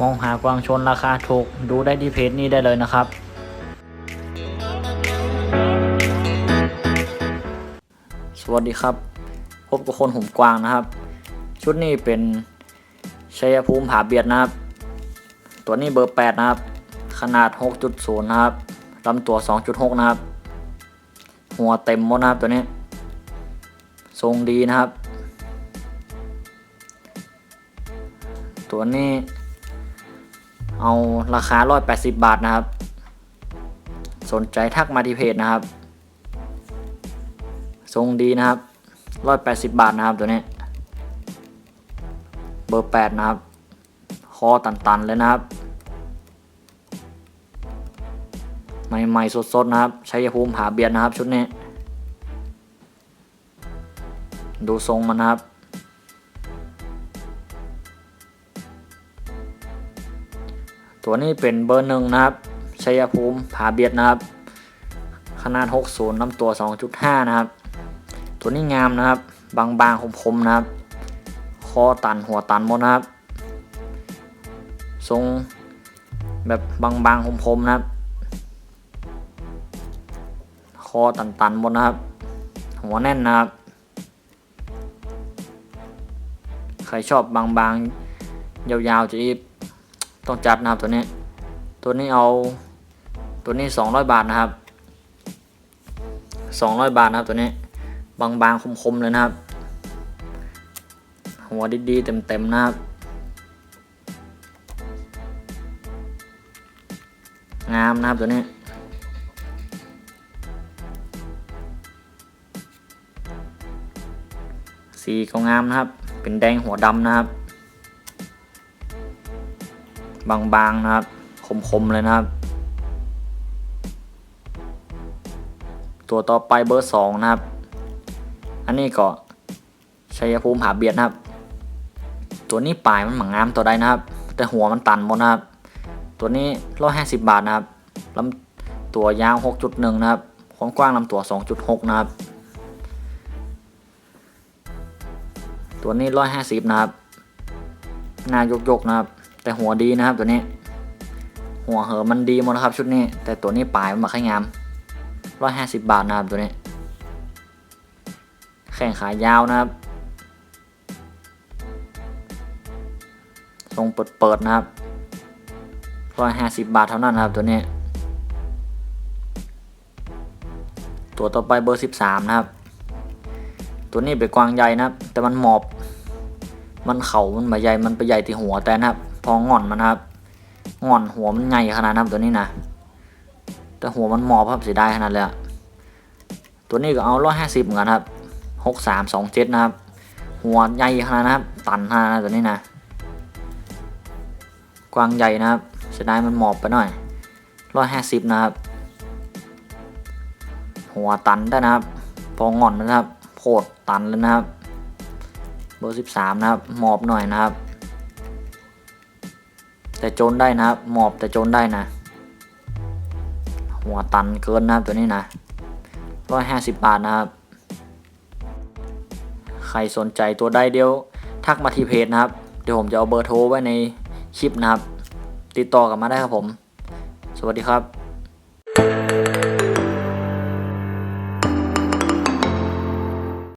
มองหากวางชนราคาถูก ดูได้ที่เพจนี้ได้เลยนะครับ สวัสดีครับ พบกับคนหุ่มกวางนะครับ ชุดนี้เป็นชัยภูมิผาเบียดนะครับ ตัวนี้เบอร์ 8 นะครับ ขนาด 6.0 นะครับลำตัว 2.6 นะครับ หัวเต็มหมดนะครับตัวนี้ ทรงดีนะครับ ตัวนี้ เอาราคา 180 บาทนะครับ สนใจทักมาที่เพจนะครับ ทรงดีนะครับ 180 บาทนะครับตัวนี้ เบอร์ 8 นะครับ คอตันๆ เลยนะครับ ใหม่ๆ สดๆ นะครับ ใชัยภูมิผาเบียดนะครับชุดนี้ ดูทรงมันนะครับ ตัวนี้เป็นเบอร์หนึ่งนะครับชัยภูมิผาเบียดนะครับ ขนาด 60ลำตัว 2.5 นะครับ ตัวนี้งามนะครับ บางๆคมๆนะครับ คอตันหัวตันหมดนะครับ ทรงแบบบางๆคมๆนะครับ คอตันๆหมดนะครับ หัวแน่นนะครับ ใครชอบบางๆยาวๆจะอีก ต้องจัดนะครับตัวนี้ ตัวนี้เอา ตัวนี้ 200 บาทนะครับ 200 บาทนะครับตัวนี้บางๆคมๆเลยนะครับ หัวดีๆเต็มๆนะครับงามนะครับตัวนี้ สีก็งามนะครับ เป็นแดงหัวดำนะครับ บางๆนะครับ คมๆเลยนะครับ ตัวต่อไปเบอร์สองนะครับ อันนี้ก็ชัยภูมิหาเบียดนะครับ ตัวนี้ปลายมันหมังงามตัวใดนะครับ แต่หัวมันตันหมดนะครับ ตัวนี้ร้อยห้าสิบบาทนะครับลำตัวยาวหกจุดหนึ่งนะครับความกว้างลำตัวสองจุดหกนะครับ ตัวนี้ร้อยห้าสิบนะครับหน้ายกๆนะครับ แต่หัวดีนะครับตัวนี้ หัวเหอมันดีหมดนะครับชุดนี้ แต่ตัวนี้ปลายมันมาค่อยงามร้อยห้าสิบบาทนะครับตัวนี้ แข่งขายาวนะครับทรงเปิดๆนะครับร้อยห้าสิบบาทเท่านั้นนะครับตัวนี้ ตัวต่อไปเบอร์สิบสามนะครับ ตัวนี้เป็นกวางใหญ่นะครับ แต่มันหมอบ มันเข่ามันมาใหญ่ มันไปใหญ่ที่หัวแต่นะครับ องอนมันครับงอนหัวมันใหญ่ขนาดนั้นตัวนี้นะแต่หัวมันหมอบครับเสียดายขนาดเลยอะตัวนี้ก็เอาร้อยห้าสิบเหมือนกันครับหกสามสองเจ็ดนะครับ หัวใหญ่ขนาดนะครับ ตันขนาดนะตัวนี้นะ กวางใหญ่นะครับเสียดายมันหมอบไปหน่อยร้อยห้าสิบนะครับ หัวตันได้นะครับ พองอนนะครับโพดตันเลยนะครับ เบอร์สิบสามนะครับ หมอบหน่อยนะครับ แต่โจนได้นะครับหมอบแต่โจนได้นะ หัวตันเกินนะครับตัวนี้นะร้อยห้าสิบบาทนะครับ ใครสนใจตัวได้เดียว ทักมาที่เพจนะครับ เดี๋ยวผมจะเอาเบอร์โทรไว้ในคลิปนะครับ ติดต่อกลับมาได้ครับผม สวัสดีครับ